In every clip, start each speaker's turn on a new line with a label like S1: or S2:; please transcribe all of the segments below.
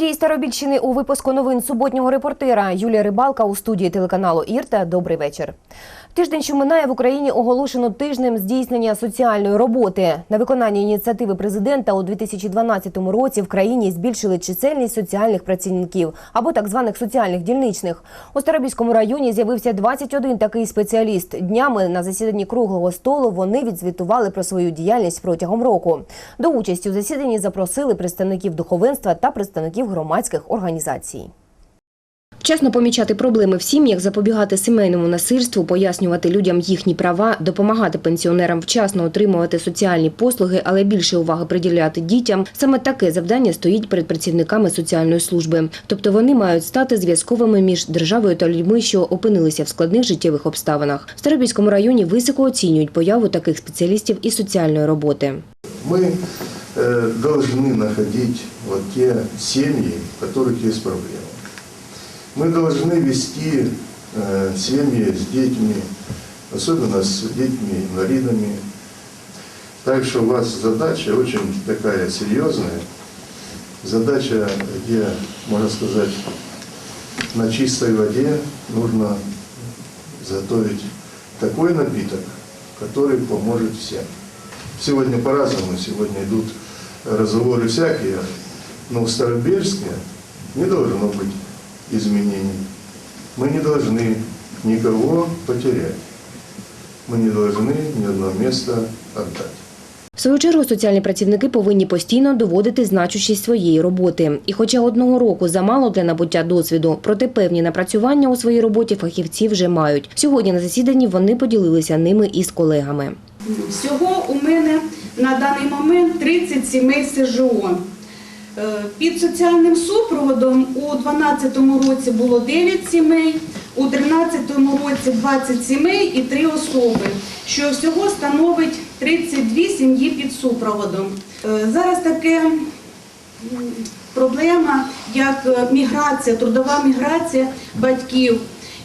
S1: Події Старобільщини у випуску новин суботнього репортера Юлія Рибалка у студії телеканалу Ірта. Добрий вечір. Тиждень, що минає в Україні, оголошено тижнем здійснення соціальної роботи. На виконання ініціативи президента у 2012 році в країні збільшили чисельність соціальних працівників або так званих соціальних дільничних. У Старобільському районі з'явився 21 такий спеціаліст. Днями на засіданні круглого столу вони відзвітували про свою діяльність протягом року. До участі у засіданні запросили представників духовенства та представників громадських організацій. Вчасно помічати проблеми в сім'ях, запобігати сімейному насильству, пояснювати людям їхні права, допомагати пенсіонерам вчасно отримувати соціальні послуги, але більше уваги приділяти дітям. Саме таке завдання стоїть перед працівниками соціальної служби. Тобто вони мають стати зв'язковими між державою та людьми, що опинилися в складних життєвих обставинах. В Старобільському районі високо оцінюють появу таких спеціалістів і соціальної роботи.
S2: Мы э, должны находить вот те семьи, у которых есть проблемы. Мы должны вести э, семьи с детьми, особенно с детьми-инвалидами. Так что у вас задача очень такая серьезная. Задача, где, можно сказать, на чистой воде нужно заготовить такой напиток, который поможет всем. Сегодня по-разному, сегодня идут разговоры всякие, но в Старобельске не должно быть изменений. Мы не должны никого потерять. Мы не должны ни одно место отдать.
S1: В свою чергу соціальні працівники повинні постійно доводити значущість своєї роботи. І хоча одного року замало для набуття досвіду, проте певні напрацювання у своїй роботі фахівці вже мають. Сьогодні на засіданні вони поділилися ними із колегами.
S3: Всього у мене на даний момент 30 сімей СЖО. Е, Під соціальним супроводом у 2012 році було 9 сімей, у 2013 році 20 сімей і 3 особи, що всього становить 32 сім'ї під супроводом. Е, Зараз таке проблема, як е, міграція, трудова міграція батьків.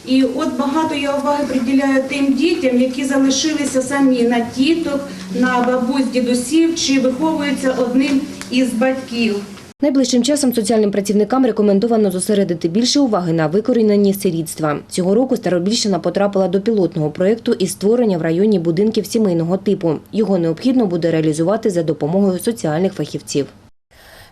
S3: І от багато я уваги приділяю тим дітям, які залишилися самі на тіток, на бабусь, дідусів чи виховуються одним із батьків.
S1: Найближчим часом соціальним працівникам рекомендовано зосередити більше уваги на викоріненні сирідства. Цього року Старобільщина потрапила до пілотного проєкту із створення в районі будинків сімейного типу. Його необхідно буде реалізувати за допомогою соціальних фахівців.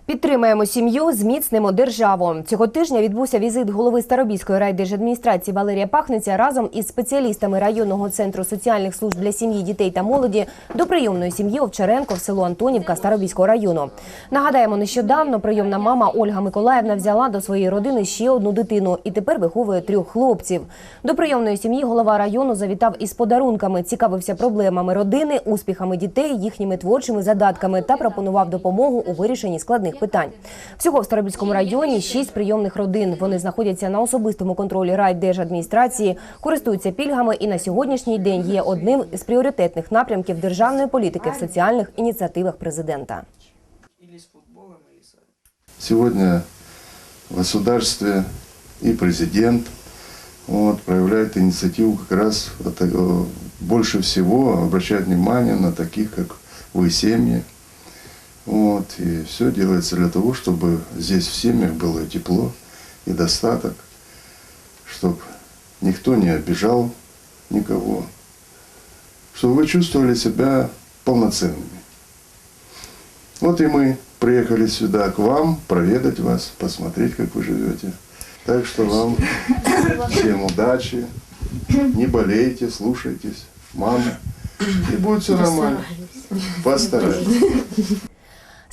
S1: Підтримаємо сім'ю, зміцнимо державу. Цього тижня відбувся візит голови Старобільської райдержадміністрації Валерія Пахниця разом із спеціалістами районного центру соціальних служб для сім'ї, дітей та молоді до прийомної сім'ї Овчаренко в село Антонівка Старобільського району. Нагадаємо, нещодавно прийомна мама Ольга Миколаївна взяла до своєї родини ще одну дитину і тепер виховує трьох хлопців. До прийомної сім'ї голова району завітав із подарунками, цікавився проблемами родини, успіхами дітей, їхніми творчими задатками та пропонував допомогу у вирішенні складних питань. Всього в Старобільському районі шість прийомних родин. Вони знаходяться на особистому контролі райдержадміністрації, користуються пільгами і на сьогоднішній день є одним з пріоритетних напрямків державної політики в соціальних ініціативах президента.
S2: Сегодня в государстве и президент вот, проявляет инициативу как раз больше всего обращать внимание на таких, как вы, семьи. Вот, и все делается для того, чтобы здесь в семьях было тепло, и достаток, чтобы никто не обижал никого, чтобы вы чувствовали себя полноценными. Вот и мы приехали сюда к вам, проведать вас, посмотреть, как вы живете. Так что вам всем удачи, не болейте, слушайтесь маму, и будет все нормально. Постарайтесь.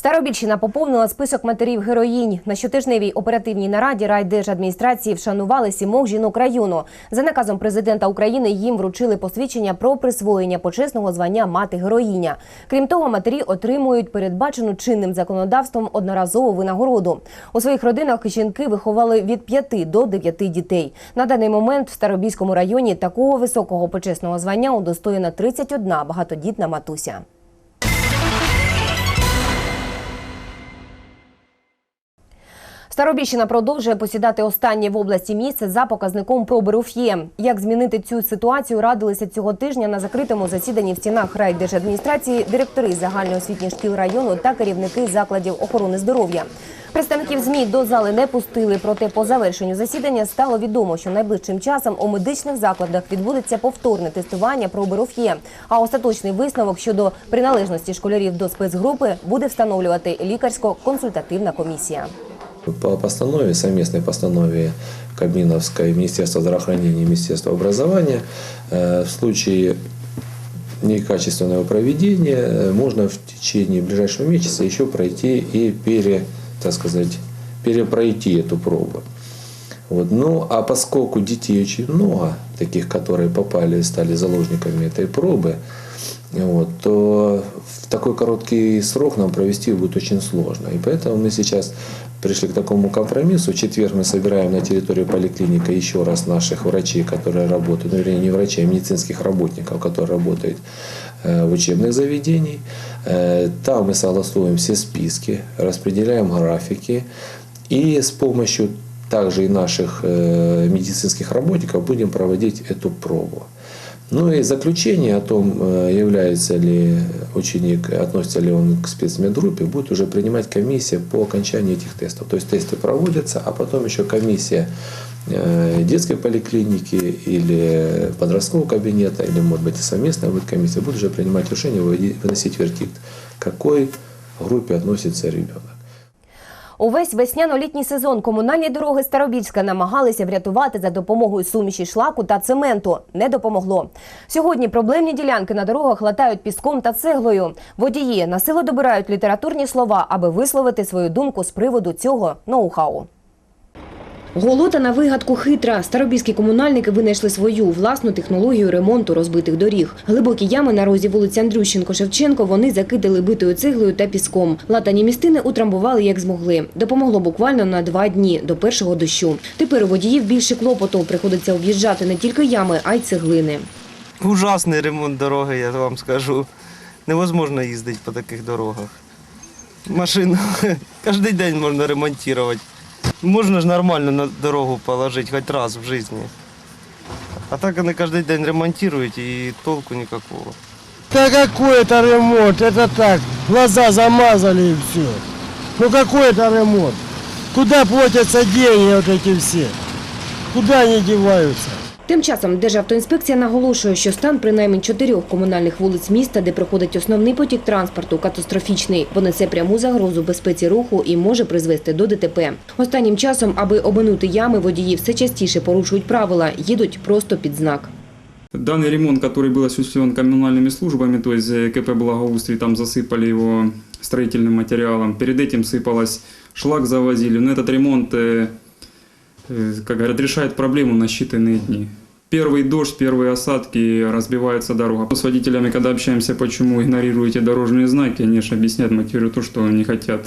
S1: Старобільщина поповнила список матерів героїнь. На щотижневій оперативній нараді райдержадміністрації вшанували сімох жінок району. За наказом президента України їм вручили посвідчення про присвоєння почесного звання мати героїня. Крім того, матері отримують передбачену чинним законодавством одноразову винагороду. У своїх родинах жінки виховали від 5 до 9 дітей. На даний момент в Старобільському районі такого високого почесного звання удостоєна 31 багатодітна матуся. Старобільщина продовжує посідати останнє в області місце за показником проби РУФЄ. Як змінити цю ситуацію, радилися цього тижня на закритому засіданні в стінах райдержадміністрації директори загальноосвітніх шкіл району та керівники закладів охорони здоров'я. Представників ЗМІ до зали не пустили, проте по завершенню засідання стало відомо, що найближчим часом у медичних закладах відбудеться повторне тестування проби РУФЄ, а остаточний висновок щодо приналежності школярів до спецгрупи буде встановлювати лікарсько-консультативна комісія.
S4: По постанове, совместной постанове Кабминовской, Министерства здравоохранения и Министерства образования, э, в случае некачественного проведения э, можно в течение ближайшего месяца еще пройти и пере, так сказать, перепройти эту пробу. Вот. Ну, а поскольку детей очень много, таких, которые попали, стали заложниками этой пробы, вот, то в такой короткий срок нам провести будет очень сложно. И поэтому мы сейчас пришли к такому компромиссу. В четверг мы собираем на территории поликлиника еще раз наших врачей, которые работают, ну, вернее, не врачей, а медицинских работников, которые работают э, в учебных заведениях. Э, Там мы согласуем все списки, распределяем графики и с помощью также и наших э, медицинских работников будем проводить эту пробу. Ну и заключение о том, э, является ли ученик, относится ли он к спецмедгруппе, будет уже принимать комиссия по окончании этих тестов. То есть тесты проводятся, а потом еще комиссия э, детской поликлиники или подросткового кабинета, или, может быть, и совместная будет комиссия, будет уже принимать решение, выносить вердикт, какой группе относится ребенок.
S1: Увесь весняно-літній сезон комунальні дороги Старобільська намагалися врятувати за допомогою суміші шлаку та цементу. Не допомогло. Сьогодні проблемні ділянки на дорогах латають піском та цеглою. Водії насилу добирають літературні слова, аби висловити свою думку з приводу цього ноу-хау. Голота на вигадку хитра. Старобільські комунальники винайшли свою власну технологію ремонту розбитих доріг. Глибокі ями на розі вулиці Андрющенко-Шевченко вони закидали битою цеглою та піском. Латані містини утрамбували як змогли. Допомогло буквально на два дні до першого дощу. Тепер у водіїв більше клопоту. Приходиться об'їжджати не тільки ями, а й цеглини.
S5: Ужасний ремонт дороги, я вам скажу. Невозможно їздити по таких дорогах. Машину кожен день можна ремонтувати. Можна ж нормально на дорогу положити хоч раз в житті. А так вони кожен день ремонтують і толку ніякого.
S6: Да какой это ремонт? Это так, глаза замазали и все. Ну какой это ремонт? Куда платятся деньги вот эти все? Куда они деваются?
S1: Тим часом Державтоінспекція наголошує, що стан принаймні чотирьох комунальних вулиць міста, де проходить основний потік транспорту, катастрофічний, бо несе пряму загрозу безпеці руху і може призвести до ДТП. Останнім часом, аби обминути ями, водії все частіше порушують правила, їдуть просто під знак.
S7: Данный ремонт, который был осуществлен коммунальными службами, то есть э, КП «Благоустрий», там засыпали его строительным материалом. Перед этим сыпалось, шлак завозили. Но этот ремонт, э, э, как говорят, решает проблему на считанные дни. Первый дождь, первые осадки, разбивается дорога. С водителями, когда общаемся, почему игнорируете дорожные знаки, они же объясняют, мотивируют то, что не хотят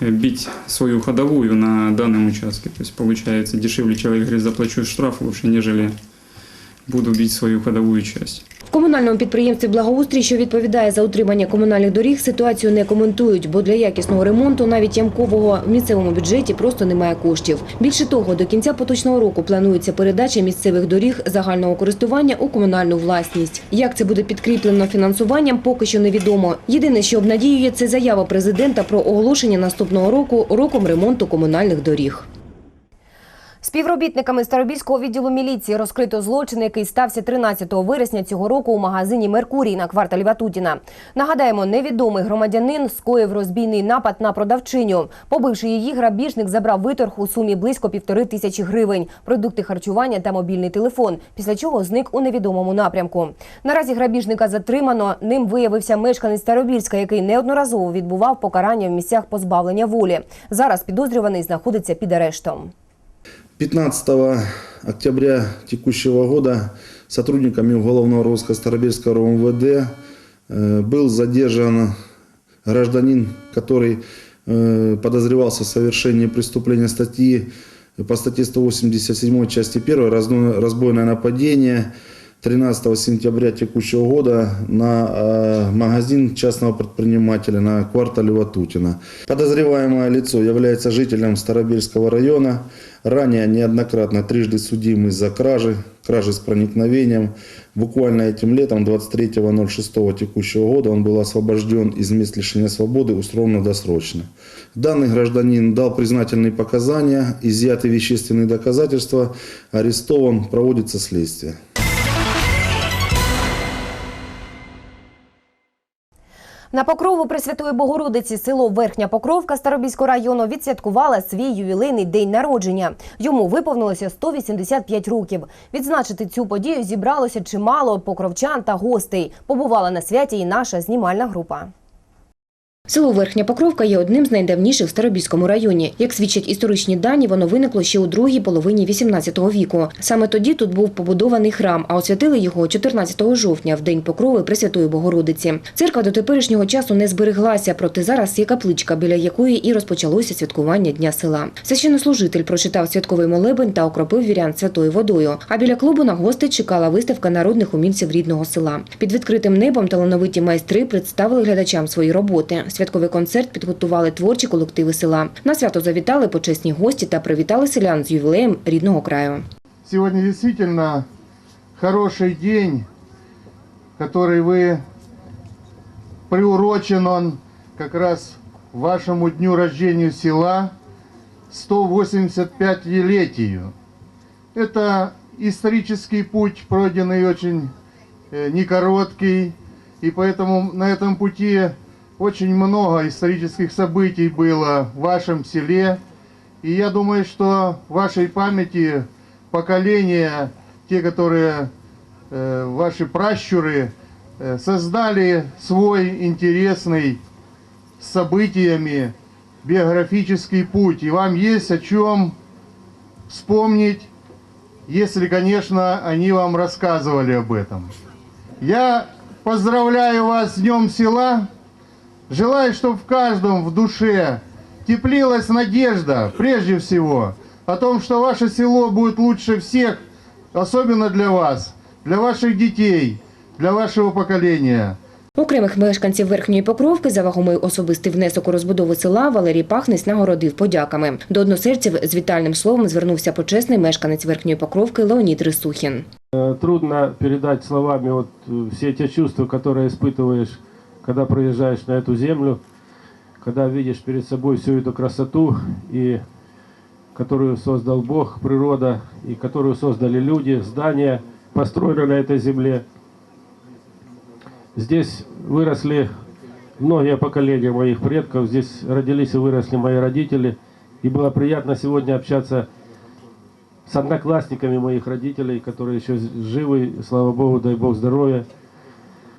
S7: э, бить свою ходовую на данном участке. То есть получается дешевле человек говорит, заплачу штраф лучше, нежели буду бить свою ходовую часть.
S1: Комунальному підприємстві «Благоустрій», що відповідає за утримання комунальних доріг, ситуацію не коментують, бо для якісного ремонту, навіть ямкового, в місцевому бюджеті просто немає коштів. Більше того, до кінця поточного року планується передача місцевих доріг загального користування у комунальну власність. Як це буде підкріплено фінансуванням, поки що невідомо. Єдине, що обнадіює, це заява президента про оголошення наступного року роком ремонту комунальних доріг. Співробітниками Старобільського відділу міліції розкрито злочин, який стався 13 вересня цього року у магазині Меркурій на кварталі Ватутіна. Нагадаємо, невідомий громадянин скоїв розбійний напад на продавчиню. Побивши її, грабіжник забрав виторг у сумі близько півтори тисячі гривень, продукти харчування та мобільний телефон. Після чого зник у невідомому напрямку. Наразі грабіжника затримано. Ним виявився мешканець Старобільська, який неодноразово відбував покарання в місцях позбавлення волі. Зараз підозрюваний знаходиться під арештом.
S8: 15 октября текущего года сотрудниками уголовного розыска Старобельского РОМВД э, был задержан гражданин, который э, подозревался в совершении преступления статьи по статье 187 части 1 «Разно- разбойное нападение 13 сентября текущего года на э, магазин частного предпринимателя на квартале Ватутина. Подозреваемое лицо является жителем Старобельского района, ранее неоднократно трижды судимый за кражи, кражи с проникновением. Буквально этим летом, 23.06 текущего года, он был освобожден из мест лишения свободы условно-досрочно. Данный гражданин дал признательные показания, изъяты вещественные доказательства, арестован, проводится следствие.
S1: На покрову Пресвятої Богородиці село Верхня Покровка Старобільського району відсвяткувала свій ювілейний день народження. Йому виповнилося 185 років. Відзначити цю подію зібралося чимало покровчан та гостей. Побувала на святі і наша знімальна група. Село Верхня Покровка є одним з найдавніших в Старобільському районі. Як свідчать історичні дані, воно виникло ще у другій половині 18 віку. Саме тоді тут був побудований храм, а освятили його 14 жовтня, в день покрови Пресвятої Богородиці. Церква до теперішнього часу не збереглася, проте зараз є капличка, біля якої і розпочалося святкування дня села. Священнослужитель прочитав святковий молебень та окропив вірян святою водою. А біля клубу на гостей чекала виставка народних умільців рідного села. Під відкритим небом талановиті майстри представили глядачам свої роботи. Святковий концерт підготували творчі колективи села. На свято завітали почесні гості та привітали селян з ювілеєм рідного краю.
S9: Сегодня действительно хороший день, который вы приурочен он как раз вашему дню рождения села 185-летию. Это исторический путь, пройденный очень э, не короткий, и поэтому на этом пути Очень много исторических событий было в вашем селе. И я думаю, что в вашей памяти поколения, те, которые э, ваши пращуры, э, создали свой интересный с событиями биографический путь. И вам есть о чем вспомнить, если, конечно, они вам рассказывали об этом. Я поздравляю вас с Днем Села. Желаю, чтобы в каждом в душе теплилась надежда, прежде всего, о том, что ваше село будет лучше всех, особенно для вас, для ваших детей, для вашего поколения.
S1: Окремих мешканців Верхньої Покровки за вагомий особистий внесок у розбудову села Валерій Пахнець нагородив подяками. До односельців з вітальним словом звернувся почесний мешканець Верхньої Покровки Леонід Рисухін.
S10: Э, Трудно передать словами вот э, все те чувства, которые испытываешь, когда проезжаешь на эту землю, когда видишь перед собой всю эту красоту, и которую создал Бог, природа, и которую создали люди, здания, построены на этой земле. Здесь выросли многие поколения моих предков, здесь родились и выросли мои родители, и было приятно сегодня общаться с одноклассниками моих родителей, которые еще живы, слава Богу, дай Бог здоровья.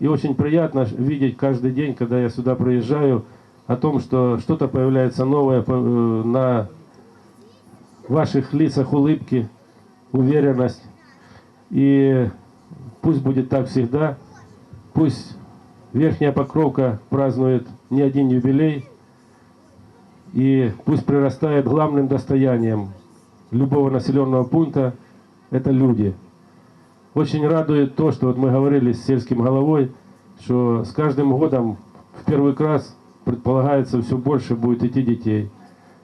S10: И очень приятно видеть каждый день, когда я сюда приезжаю, о том, что что-то появляется новое э, на ваших лицах улыбки, уверенность. И пусть будет так всегда. Пусть Верхняя Покровка празднует не один юбилей. И пусть прирастает главным достоянием любого населенного пункта – это люди. Очень радует то, что вот мы говорили с сельским головой, что с каждым годом в первый раз предполагается все больше будет идти детей.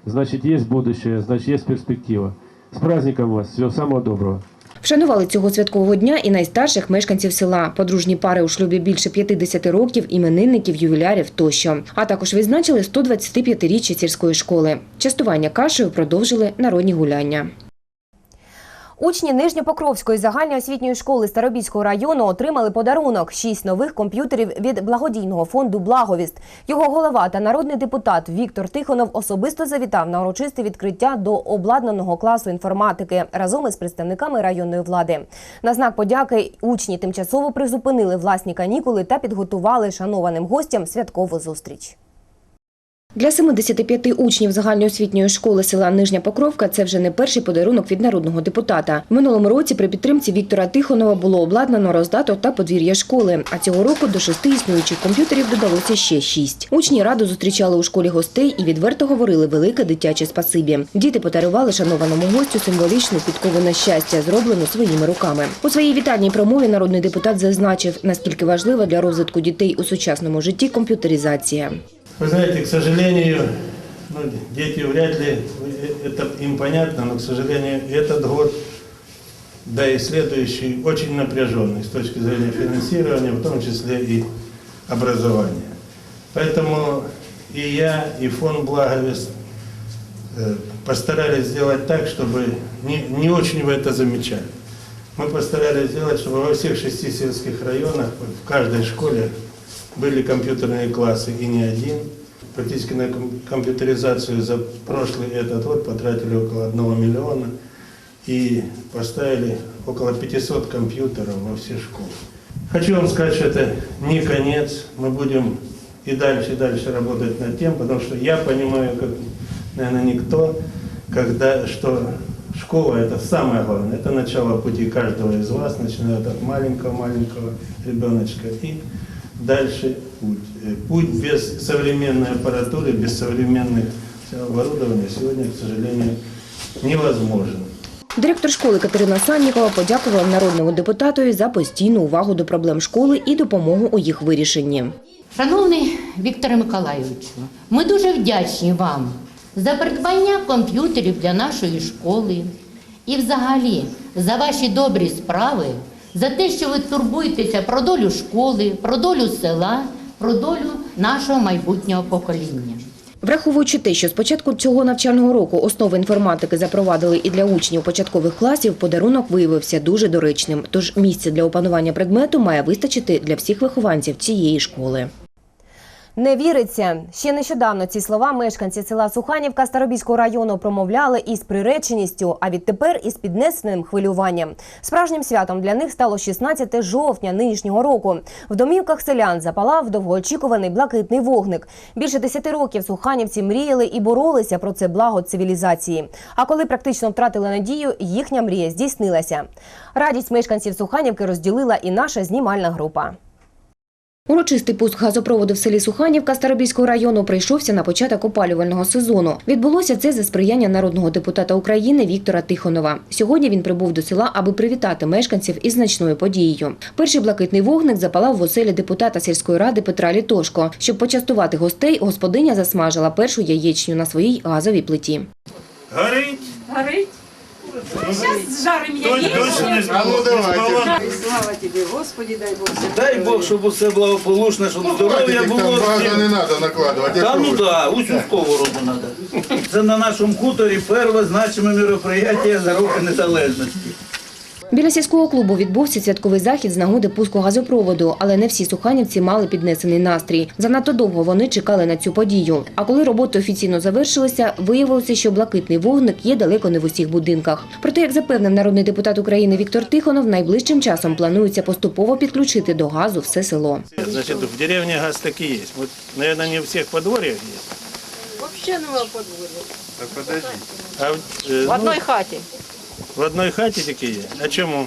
S10: Значит, есть будущее, значит, есть перспектива. С праздником вас! Всего самого доброго!
S1: Вшанували цього святкового дня і найстарших мешканців села, подружні пари у шлюбі більше 50 років, іменинників, ювілярів тощо. А також відзначили 125-річчя сільської школи. Частування кашею продовжили народні гуляння. Учні Нижньопокровської загальноосвітньої школи Старобільського району отримали подарунок – шість нових комп'ютерів від благодійного фонду «Благовіст». Його голова та народний депутат Віктор Тихонов особисто завітав на урочисте відкриття до обладнаного класу інформатики разом із представниками районної влади. На знак подяки учні тимчасово призупинили власні канікули та підготували шанованим гостям святкову зустріч. Для 75 учнів загальноосвітньої школи села Нижня Покровка це вже не перший подарунок від народного депутата. В минулому році при підтримці Віктора Тихонова було обладнано роздаток та подвір'я школи. А цього року до шести існуючих комп'ютерів додалося ще шість. Учні радо зустрічали у школі гостей і відверто говорили велике дитяче спасибі. Діти подарували шанованому гостю символічну підкову на щастя, зроблену своїми руками. У своїй вітальній промові народний депутат зазначив, наскільки важлива для розвитку дітей у сучасному житті комп'ютеризація.
S11: Вы знаете, к сожалению, ну, дети вряд ли это им понятно, но, к сожалению, этот год, да и следующий, очень напряженный с точки зрения финансирования, в том числе и образования. Поэтому и я, и фонд Благовест э, постарались сделать так, чтобы не, не очень вы это замечали. Мы постарались сделать, чтобы во всех шести сельских районах, в каждой школе были компьютерные классы и не один. Практически на ком- компьютеризацию за прошлый этот год потратили около 1 миллиона и поставили около 500 компьютеров во все школы. Хочу вам сказать, что это не конец. Мы будем и дальше, и дальше работать над тем, потому что я понимаю, как, наверное, никто, когда, что школа – это самое главное, это начало пути каждого из вас, начиная от маленького-маленького ребеночка и дальше путь. Э, Путь без современной аппаратуры, без современных оборудования сегодня, к сожалению, невозможен.
S1: Директор школи Катерина Саннікова подякувала народному депутатові за постійну увагу до проблем школи і допомогу у їх вирішенні.
S12: Шановний Вікторе Миколайовичу, ми дуже вдячні вам за придбання комп'ютерів для нашої школи і взагалі за ваші добрі справи, за те, що ви турбуєтеся про долю школи, про долю села, про долю нашого майбутнього покоління.
S1: Враховуючи те, що з початку цього навчального року основи інформатики запровадили і для учнів початкових класів, подарунок виявився дуже доречним. Тож місце для опанування предмету має вистачити для всіх вихованців цієї школи. Не віриться. Ще нещодавно ці слова мешканці села Суханівка Старобільського району промовляли із приреченістю, а відтепер із піднесеним хвилюванням. Справжнім святом для них стало 16 жовтня нинішнього року. В домівках селян запалав довгоочікуваний блакитний вогник. Більше 10 років суханівці мріяли і боролися про це благо цивілізації. А коли практично втратили надію, їхня мрія здійснилася. Радість мешканців Суханівки розділила і наша знімальна група. Урочистий пуск газопроводу в селі Суханівка Старобільського району прийшовся на початок опалювального сезону. Відбулося це за сприяння народного депутата України Віктора Тихонова. Сьогодні він прибув до села, аби привітати мешканців із значною подією. Перший блакитний вогник запалав в оселі депутата сільської ради Петра Літошко. Щоб почастувати гостей, господиня засмажила першу яєчню на своїй газовій плиті.
S11: Горить!
S3: Горить. Зараз жарим яєчню.
S2: А ну давайте.
S13: Слава тобі, Господі, дай Бог.
S14: Дай Бог, щоб усе благополучно, щоб здоров'я
S2: Хватит их
S14: було.
S2: там багато не треба накладувати.
S14: Та ну да, усю сковороду треба. Це на нашому хуторі перше значиме мероприятие за роки незалежності.
S1: Біля сільського клубу відбувся святковий захід з нагоди пуску газопроводу, але не всі суханівці мали піднесений настрій. Занадто довго вони чекали на цю подію. А коли роботи офіційно завершилися, виявилося, що блакитний вогник є далеко не в усіх будинках. Проте, як запевнив народний депутат України Віктор Тихонов, найближчим часом планується поступово підключити до газу все село.
S11: Значит, в деревне газ таки есть. Вот, наверное, не у всех подворьях есть.
S13: Вообще нема подводу.
S11: А в, э,
S13: В
S11: ну,
S13: хаті.
S11: В одной хате таки есть. А чему?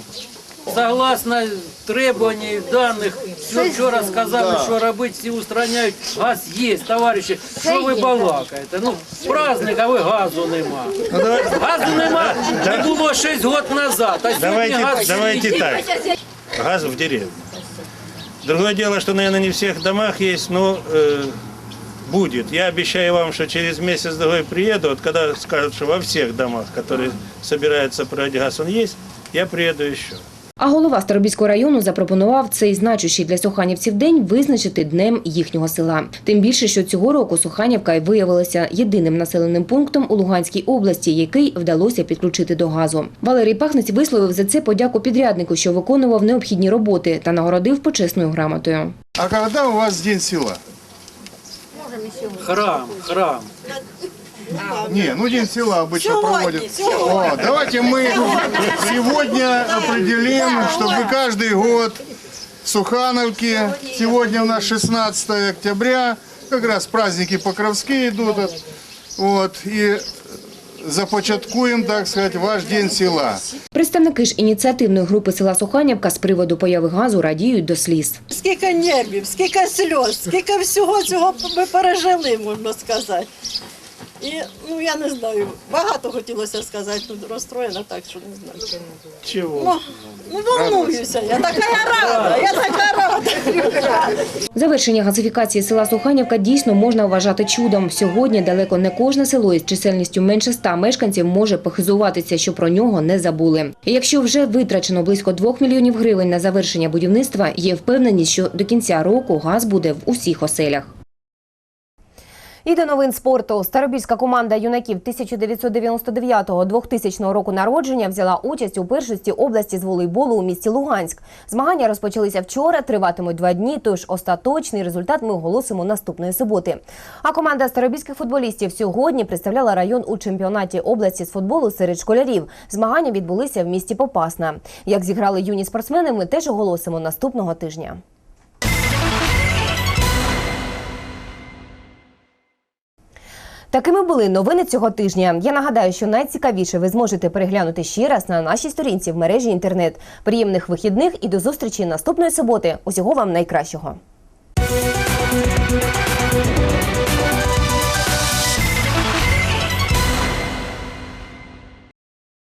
S15: Согласно требований даних, що вчора сказали, що робити, всі устраняють. Газ є, товариші. Що ви балакаєте? Ну, праздник, а ви газу нема. Газу нема, не було 6 років назад, а сьогодні
S11: Давайте,
S15: газ
S11: давайте
S15: є.
S11: так. Газ в деревне. Другое дело, что, наверное, не в всех домах есть, но э, будет. Я обещаю вам, что через месяц-другой приеду, вот когда скажут, что во всех домах, которые собираются проводить газ, он есть, я приеду еще.
S1: А голова Старобільського району запропонував цей значущий для суханівців день визначити днем їхнього села. Тим більше, що цього року Суханівка й виявилася єдиним населеним пунктом у Луганській області, який вдалося підключити до газу. Валерій Пахнець висловив за це подяку підряднику, що виконував необхідні роботи, та нагородив почесною грамотою.
S2: А когда у вас день села?
S15: Храм, храм.
S2: Не, ну день села обычно проводят. О, давайте мы сегодня определим, чтобы каждый год в Сухановке, сегодня у нас 16 октября,
S9: как раз праздники Покровские идут, вот, и започаткуем, так сказати, ваш день села.
S1: Представники ж ініціативної групи села Суханівка з приводу появи газу радіють до сліз.
S16: Скільки нервів, скільки сльоз, скільки всього цього ми пережили, можна сказати. І ну я не знаю, багато хотілося сказати, ну розстроєна так, що не знаю.
S11: Чего?
S16: Ну, ну волнуюся, я така рада, я така рада.
S1: Завершення газифікації села Суханівка дійсно можна вважати чудом. Сьогодні далеко не кожне село із чисельністю менше ста мешканців може похизуватися, що про нього не забули. І якщо вже витрачено близько 2 мільйонів гривень на завершення будівництва, є впевненість, що до кінця року газ буде в усіх оселях. І до новин спорту. Старобільська команда юнаків 1999-2000 року народження взяла участь у першості області з волейболу у місті Луганськ. Змагання розпочалися вчора, триватимуть два дні, тож остаточний результат ми оголосимо наступної суботи. А команда старобільських футболістів сьогодні представляла район у чемпіонаті області з футболу серед школярів. Змагання відбулися в місті Попасна. Як зіграли юні спортсмени, ми теж оголосимо наступного тижня. Такими були новини цього тижня. Я нагадаю, що найцікавіше ви зможете переглянути ще раз на нашій сторінці в мережі інтернет. Приємних вихідних і до зустрічі наступної суботи. Усього вам найкращого.